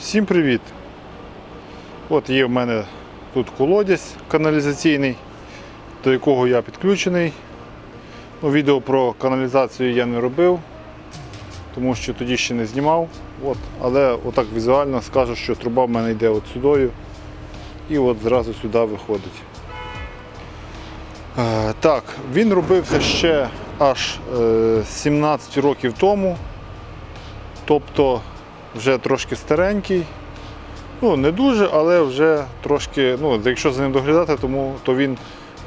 Всім привіт! От є в мене тут колодязь каналізаційний, до якого я підключений. Ну, відео про каналізацію я не робив, тому що тоді ще не знімав. От, але отак візуально скажу, що труба в мене йде от сюдою і от зразу сюди виходить. Е, так, він робився ще аж е, 17 років тому. Тобто вже трошки старенький. Ну, не дуже, але вже трошки, ну, якщо за ним доглядати, тому, то він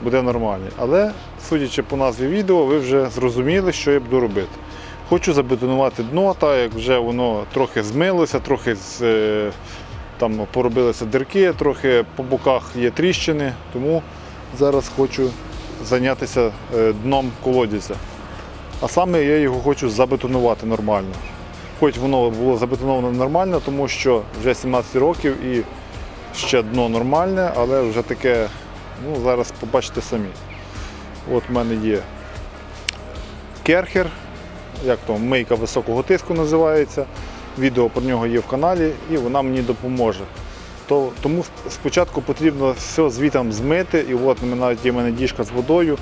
буде нормальний. Але, судячи по назві відео, ви вже зрозуміли, що я буду робити. Хочу забетонувати дно, так як вже воно трохи змилося, трохи е, там поробилися дирки, трохи по боках є тріщини, тому зараз хочу зайнятися е, дном колодязя. А саме я його хочу забетонувати нормально хоч воно було забетоновано нормально, тому що вже 17 років і ще дно нормальне, але вже таке, ну зараз побачите самі. От в мене є керхер, як то мийка високого тиску називається. Відео про нього є в каналі і вона мені допоможе. То, тому спочатку потрібно все звітом змити, і от навіть є в мене діжка з водою,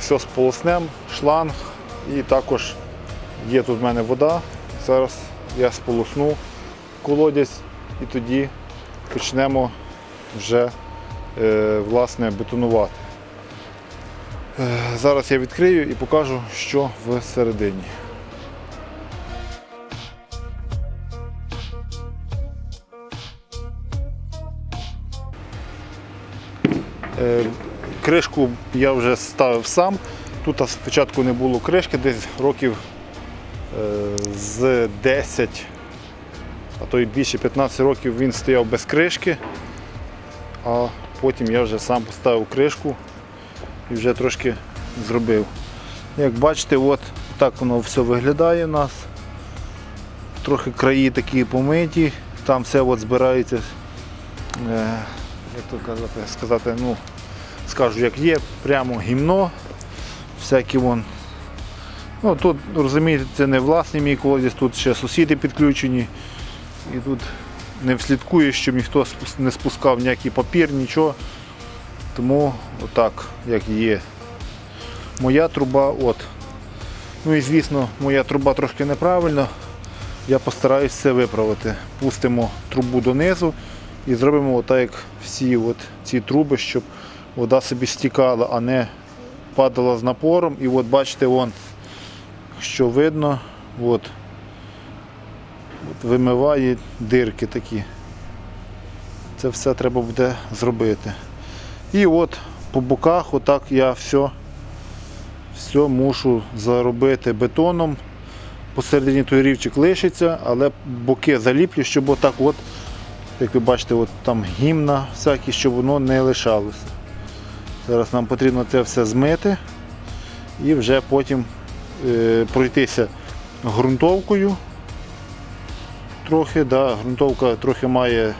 все сполоснем, шланг і також є тут в мене вода. Зараз я сполосну колодязь і тоді почнемо вже е, власне бетонувати. Е, зараз я відкрию і покажу, що всередині. Е, Кришку я вже ставив сам. Тут спочатку не було кришки, десь років з 10, а то й більше 15 років він стояв без кришки, а потім я вже сам поставив кришку і вже трошки зробив. Як бачите, от так воно все виглядає у нас. Трохи краї такі помиті, там все от збирається, е, як то казати, сказати, ну, скажу як є, прямо гімно, всякі вон Ну, Тут, розумієте, це не власний мій колодязь, тут ще сусіди підключені. І тут не вслідкує, щоб ніхто не спускав ніякий папір, нічого. Тому отак, як є. Моя труба, от. Ну і звісно, моя труба трошки неправильна. Я постараюсь це виправити. Пустимо трубу донизу і зробимо отак, як всі от ці труби, щоб вода собі стікала, а не падала з напором. І от бачите, вон що видно, от, от вимиває дирки такі. Це все треба буде зробити. І от по боках отак я все, все мушу заробити бетоном. Посередині той рівчик лишиться, але боки заліплю, щоб отак от, як ви бачите, от там гімна всякі, щоб воно не лишалося. Зараз нам потрібно це все змити і вже потім пройтися ґрунтовкою. Трохи, да, ґрунтовка трохи має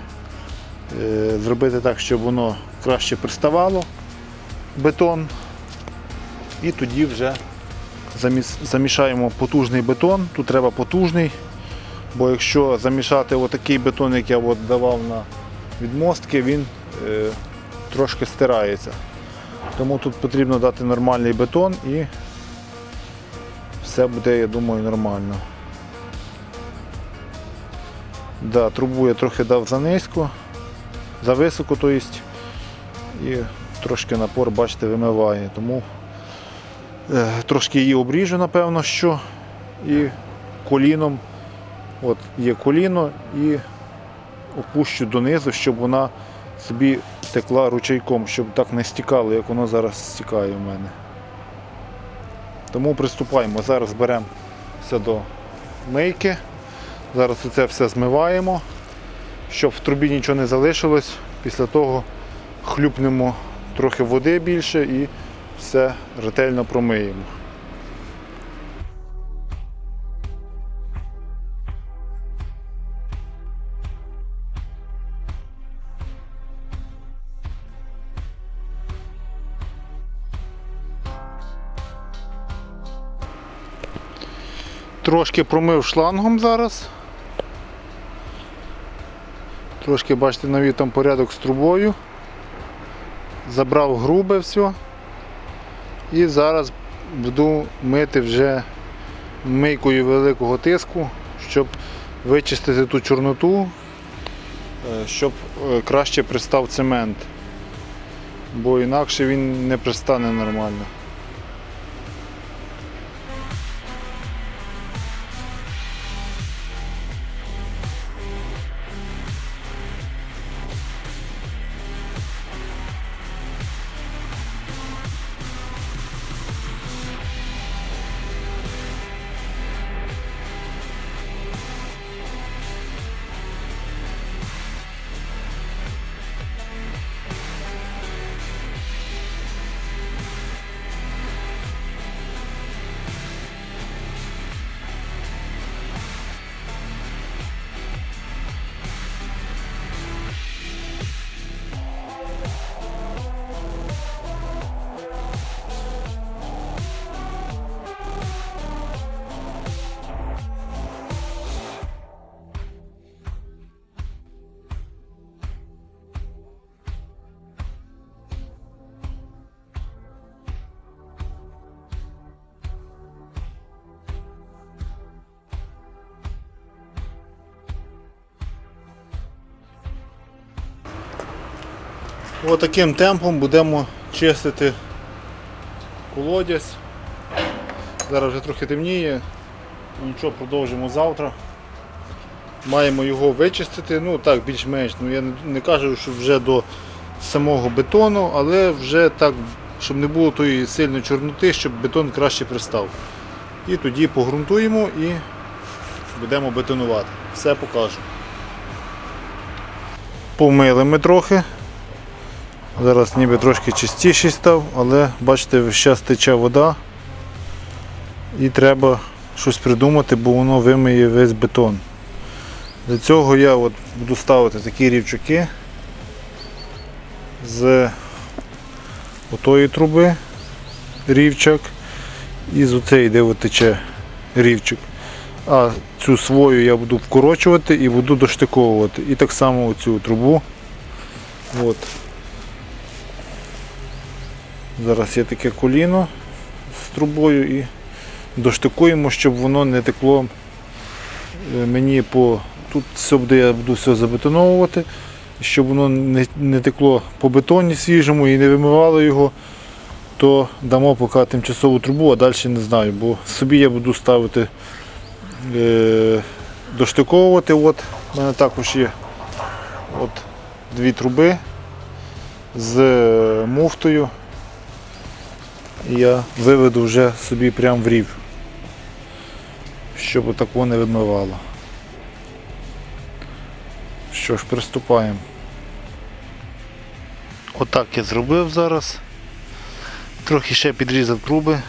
е, зробити так, щоб воно краще приставало бетон. І тоді вже замішаємо потужний бетон. Тут треба потужний, бо якщо замішати отакий бетон, як я от давав на відмостки, він е, трошки стирається. Тому тут потрібно дати нормальний бетон і все буде, я думаю, нормально. Да, Трубу я трохи дав за низько, за високо, то есть, і трошки напор, бачите, вимиває. Тому е, трошки її обріжу, напевно, що і коліном, от є коліно і опущу донизу, щоб вона собі текла ручейком, щоб так не стікало, як воно зараз стікає в мене. Тому приступаємо. Зараз беремо все до мийки. Зараз це все змиваємо, щоб в трубі нічого не залишилось. Після того хлюпнемо трохи води більше і все ретельно промиємо. Трошки промив шлангом зараз. Трошки, бачите, навів там порядок з трубою. Забрав грубе все. І зараз буду мити вже мийкою великого тиску, щоб вичистити ту чорноту, е, щоб е, краще пристав цемент. Бо інакше він не пристане нормально. Отаким темпом будемо чистити колодязь. Зараз вже трохи темніє. Ну, Нічого, продовжимо завтра. Маємо його вичистити, ну так, більш-менш. Ну, я не, кажу, що вже до самого бетону, але вже так, щоб не було тої сильної чорноти, щоб бетон краще пристав. І тоді погрунтуємо і будемо бетонувати. Все покажу. Помили ми трохи. Зараз ніби трошки чистіший став, але бачите, зараз тече вода і треба щось придумати, бо воно вимиє весь бетон. Для цього я от буду ставити такі рівчаки з отої труби рівчак і з оцеї, де тече рівчик. А цю свою я буду вкорочувати і буду доштиковувати. І так само оцю трубу. От. Зараз є таке коліно з трубою і доштикуємо, щоб воно не текло е, мені по. Тут все буде, я буду все забетоновувати, щоб воно не, не текло по бетоні свіжому і не вимивало його, то дамо поки тимчасову трубу, а далі не знаю, бо собі я буду ставити е, доштиковувати. От, у мене також є от, дві труби з е, муфтою. Я виведу вже собі прямо в рів, щоб такого не вимивало. Що ж, приступаємо. Отак я зробив зараз. Трохи ще підрізав труби.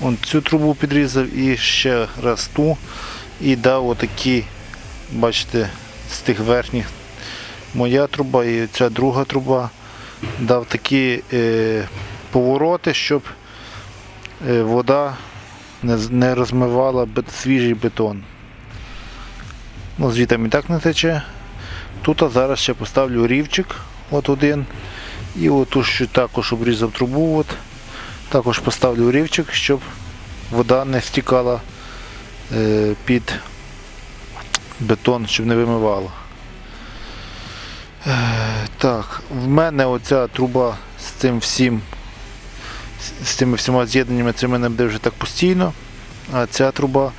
Вон цю трубу підрізав і ще раз ту. І дав отакі, бачите, з тих верхніх моя труба і ця друга труба. Дав такі е, повороти, щоб е, вода не, розмивала свіжий бетон. Ну, звідти і так не тече. Тут зараз ще поставлю рівчик, от один. І оту що також обрізав трубу. От. Також поставлю рівчик, щоб вода не стікала е, під бетон, щоб не вимивала. Е, так, в мене оця труба з цим всім, з- цими всіма з'єднаннями, це мене буде вже так постійно. А ця труба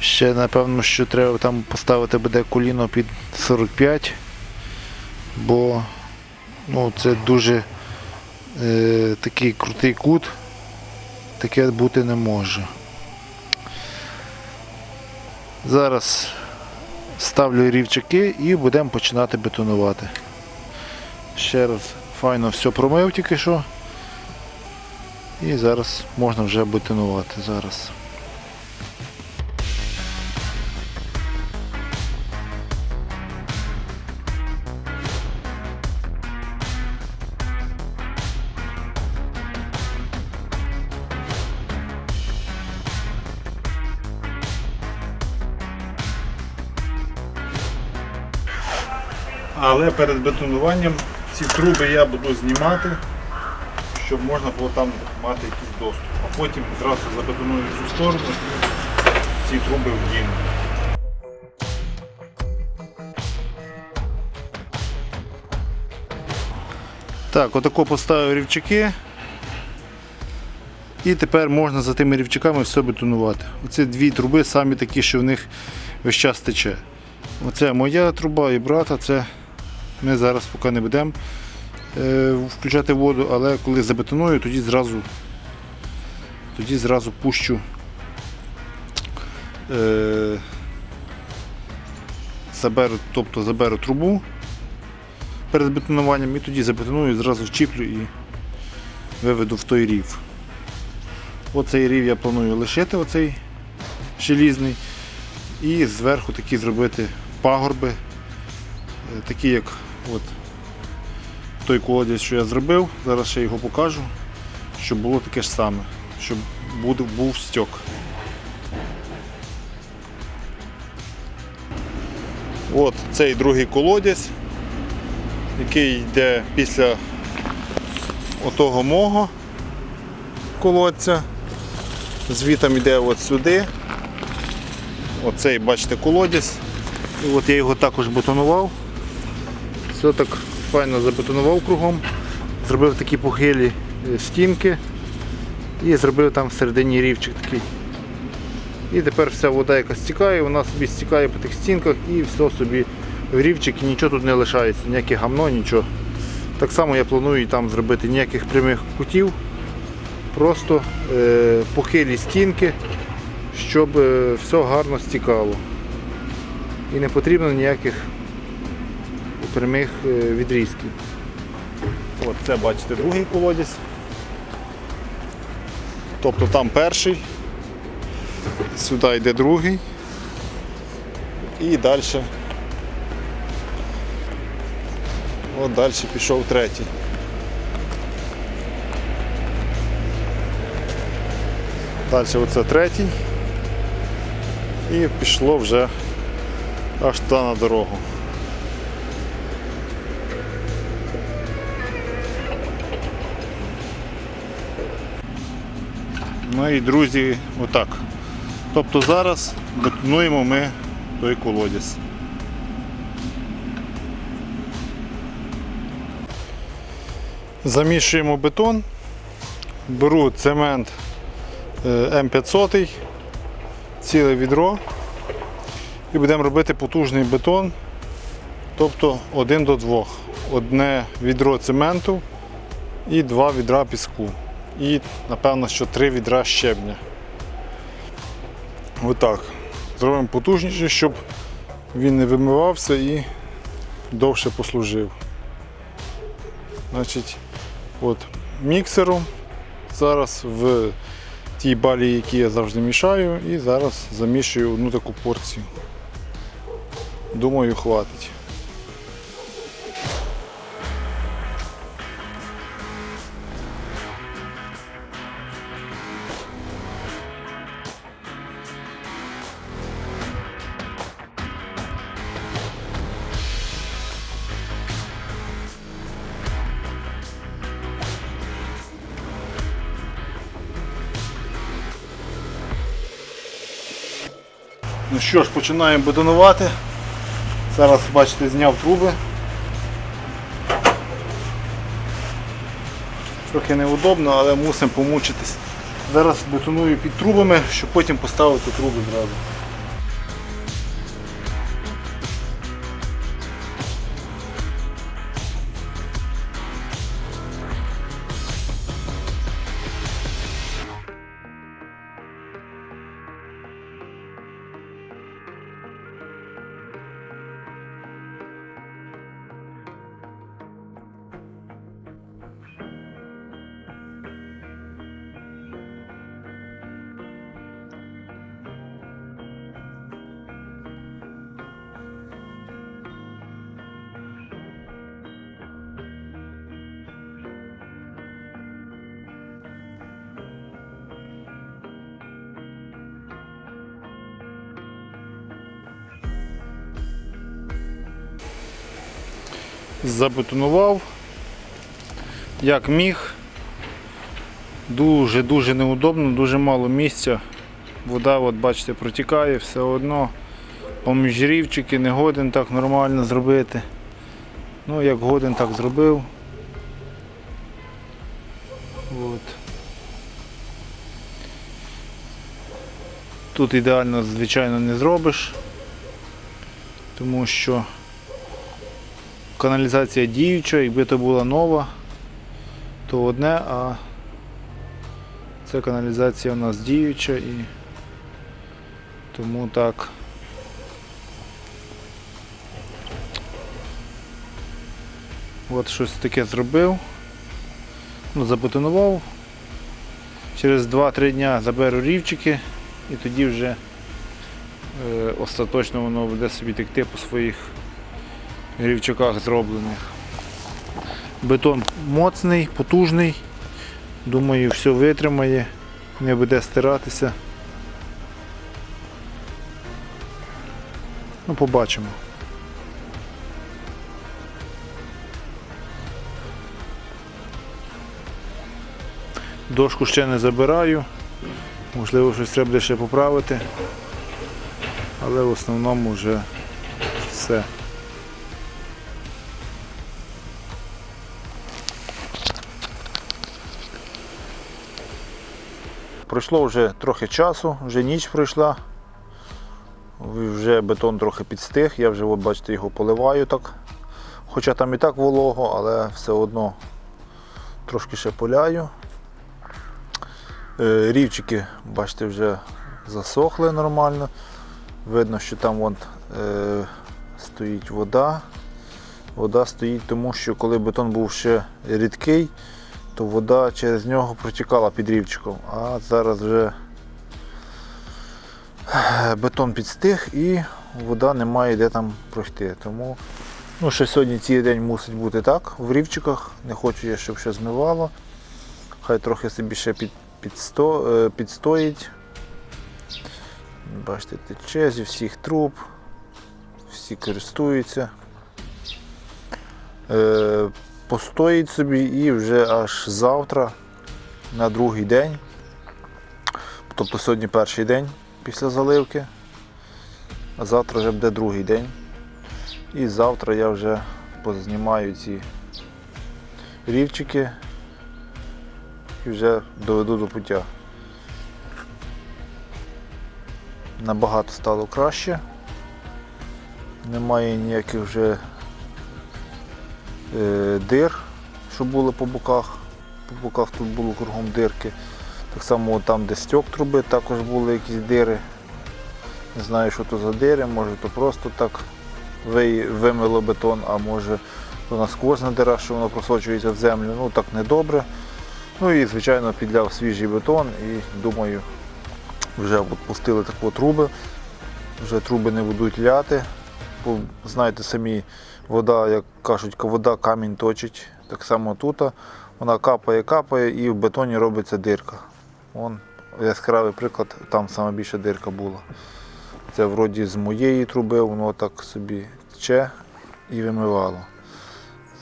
ще напевно, що треба там поставити буде коліно під 45, бо ну, це дуже е, такий крутий кут, таке бути не може. Зараз ставлю рівчаки і будемо починати бетонувати. Ще раз файно все промив тільки що. І зараз можна вже бетонувати зараз. Але перед бетонуванням ці труби я буду знімати щоб можна було там мати якийсь доступ. А потім зразу забетоную цю сторону і ці труби вдіну. Так, отако поставив рівчаки. І тепер можна за тими рівчаками все бетонувати. Оці дві труби самі такі, що в них весь час тече. Оце моя труба і брата, це ми зараз поки не будемо включати воду, але коли забетоную, тоді зразу, тоді зразу пущу е, заберу, тобто заберу трубу перед бетонуванням і тоді забетоную, зразу вчіплю і виведу в той рів. Оцей рів я планую лишити, оцей желізний, і зверху такі зробити пагорби, е, такі як от той колодязь, що я зробив, зараз ще його покажу, щоб було таке ж саме, щоб був, стьок. От цей другий колодязь, який йде після отого мого колодця. Звітом йде от сюди. Оцей, бачите, колодязь. І от я його також бетонував. Все так файно забетонував кругом. Зробив такі похилі е, стінки і зробив там всередині рівчик такий. І тепер вся вода, яка стікає, вона собі стікає по тих стінках і все собі в рівчик, і нічого тут не лишається, ніяке гамно, нічого. Так само я планую там зробити ніяких прямих кутів, просто е, похилі стінки, щоб е, все гарно стікало. І не потрібно ніяких прямих е, відрізків. От це бачите другий колодязь. Тобто там перший, сюди йде другий і далі. От далі пішов третій. Далі оце третій. І пішло вже аж туди на дорогу. Ну і друзі, отак. Тобто зараз бетонуємо ми той колодязь. Замішуємо бетон, беру цемент е, М500, ціле відро і будемо робити потужний бетон, тобто один до двох. Одне відро цементу і два відра піску. І напевно, що три відра щебня. Отак. Зробимо потужніше, щоб він не вимивався і довше послужив. Значить, от міксером зараз в тій балі, які я завжди мішаю, і зараз замішую одну таку порцію. Думаю, хватить. Ну що ж, починаємо бетонувати. Зараз, бачите, зняв труби. Трохи неудобно, але мусимо помучитись. Зараз бетоную під трубами, щоб потім поставити труби зразу. Забетонував, як міг. Дуже-дуже неудобно, дуже мало місця. Вода, от бачите, протікає все одно. Поміж рівчики не годен так нормально зробити. Ну, як годен, так зробив. От. Тут ідеально, звичайно, не зробиш, тому що каналізація діюча, якби то була нова, то одне, а ця каналізація у нас діюча і тому так. От щось таке зробив. Ну, забетонував. Через 2-3 дня заберу рівчики і тоді вже е, остаточно воно буде собі текти по своїх рівчаках зроблених. Бетон моцний, потужний. Думаю, все витримає, не буде стиратися. Ну, побачимо. Дошку ще не забираю. Можливо, щось треба ще поправити. Але в основному вже все. Пройшло вже трохи часу, вже ніч пройшла. Вже бетон трохи підстиг, я вже, от, бачите, його поливаю так. Хоча там і так волого, але все одно трошки ще поляю. Е, Рівчики, бачите, вже засохли нормально. Видно, що там вон, е, стоїть вода. Вода стоїть тому, що коли бетон був ще рідкий, то вода через нього протікала під рівчиком. А зараз вже е, бетон підстиг і вода не має де там пройти. Тому ну, ще сьогодні цілий день мусить бути так, в рівчиках. Не хочу я, щоб ще змивало. Хай трохи собі ще під, підсто, е, підстоїть. Бачите, тече зі всіх труб, всі користуються. Е, постоїть собі і вже аж завтра, на другий день, тобто сьогодні перший день після заливки, а завтра вже буде другий день. І завтра я вже познімаю ці рівчики і вже доведу до пуття. Набагато стало краще. Немає ніяких вже дир, що були по боках. По боках тут було кругом дирки. Так само там, де стьок труби, також були якісь дири. Не знаю, що то за дири, може то просто так вимило бетон, а може то насквозна дира, що воно просочується в землю. Ну так недобре. Ну і звичайно підляв свіжий бетон і думаю, вже от пустили такі труби, вже труби не будуть ляти. Бо, знаєте самі, вода, як кажуть, вода камінь точить. Так само тут вона капає, капає і в бетоні робиться дирка. Вон яскравий приклад, там саме більша дирка була. Це вроді з моєї труби, воно так собі тече і вимивало.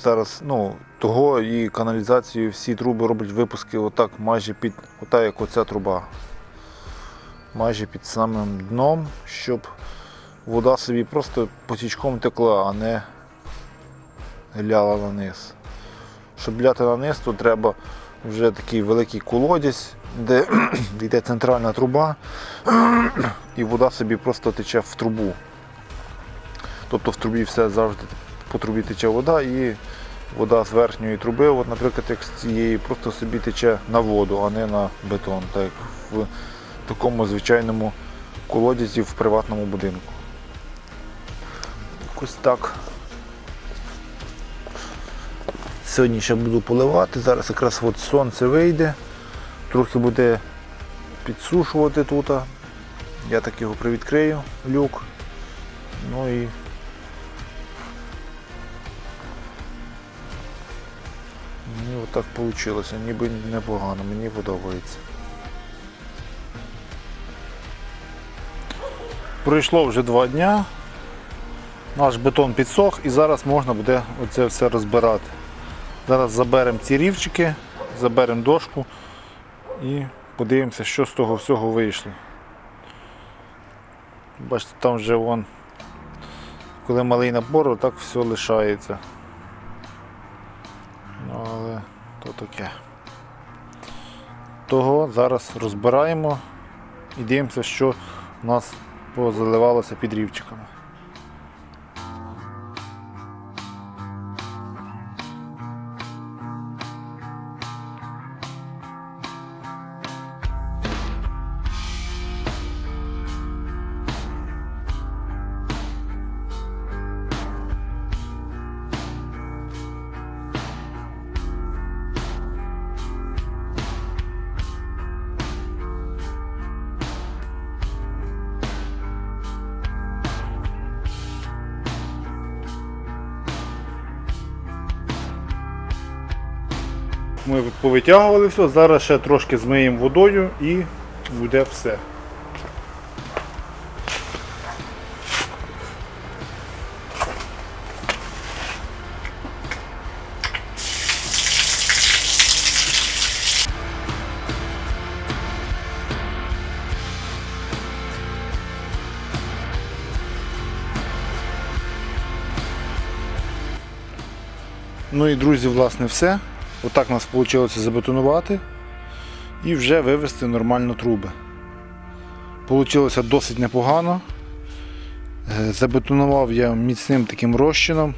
Зараз ну, того і каналізацію всі труби роблять випуски отак майже під, отак як оця труба. Майже під самим дном, щоб вода собі просто потічком текла, а не ляла на низ. Щоб ляти на низ, то треба вже такий великий колодязь, де йде центральна труба, і вода собі просто тече в трубу. Тобто в трубі все завжди по трубі тече вода і вода з верхньої труби, от, наприклад, як з цієї, просто собі тече на воду, а не на бетон, так як в такому звичайному колодязі в приватному будинку. Якось так. Сьогодні ще буду поливати, зараз якраз от сонце вийде, трохи буде підсушувати тут. Я так його привідкрию, люк. Ну і Мені отак вийшло, ніби непогано, мені подобається. Пройшло вже два дня. Наш бетон підсох і зараз можна буде оце все розбирати. Зараз заберемо ці рівчики, заберемо дошку і подивимося, що з того всього вийшло. Бачите, там вже вон, коли малий набор, так все лишається. Ну, але то таке. Того зараз розбираємо і дивимося, що у нас позаливалося під рівчиками. Ми повитягували все, зараз ще трошки змиємо водою і буде все. Ну і друзі, власне, все. Отак у нас вийшло забетонувати і вже вивести нормально труби. Получилося досить непогано. Е, Забетонував я міцним таким розчином.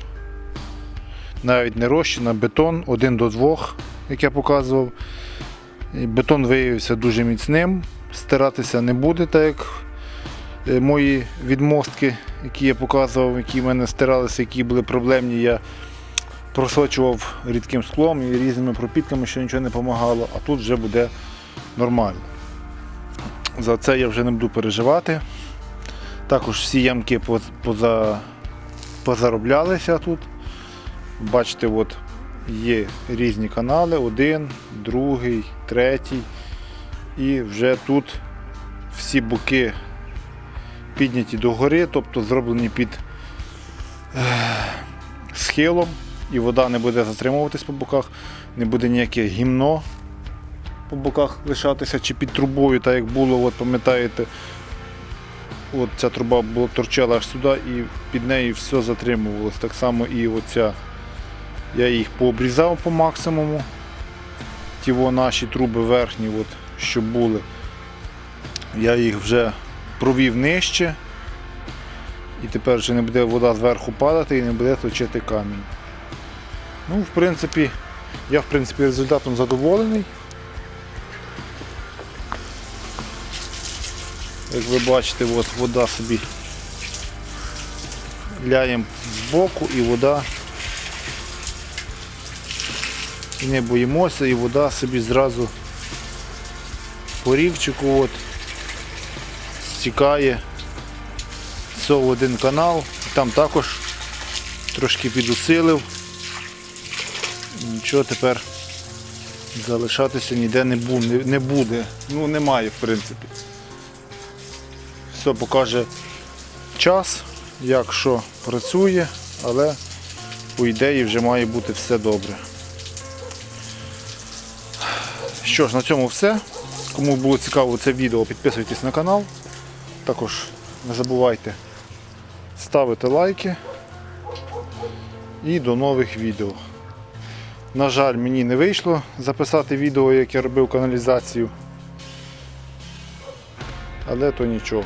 Навіть не розчин, а бетон 1 до 2, як я показував. Бетон виявився дуже міцним, стиратися не буде, так як е, мої відмостки, які я показував, які в мене стиралися, які були проблемні. Я просочував рідким склом і різними пропітками, що нічого не допомагало, а тут вже буде нормально. За це я вже не буду переживати. Також всі ямки поза, позароблялися тут. Бачите, от є різні канали, один, другий, третій. І вже тут всі боки підняті догори, тобто зроблені під е, схилом і вода не буде затримуватись по боках, не буде ніяке гімно по боках лишатися чи під трубою, так як було, от пам'ятаєте, от ця труба була торчала аж сюди і під нею все затримувалось. Так само і оця. Я їх пообрізав по максимуму. Ті во наші труби верхні, от, що були. Я їх вже провів нижче. І тепер вже не буде вода зверху падати і не буде точити камінь. Ну, в принципі, я в принципі результатом задоволений. Як ви бачите, от вода собі ляємо з боку і вода. І не боїмося, і вода собі зразу по рівчику от стікає все в один канал. Там також трошки підусилив. Нічого тепер залишатися ніде не бу- не- не буде. Ну немає в принципі. Все покаже час, як що працює, але по ідеї вже має бути все добре. Що ж, на цьому все. Кому було цікаво це відео, підписуйтесь на канал. Також не забувайте ставити лайки. І до нових відео. На жаль, мені не вийшло записати відео, як я робив каналізацію. Але то нічого.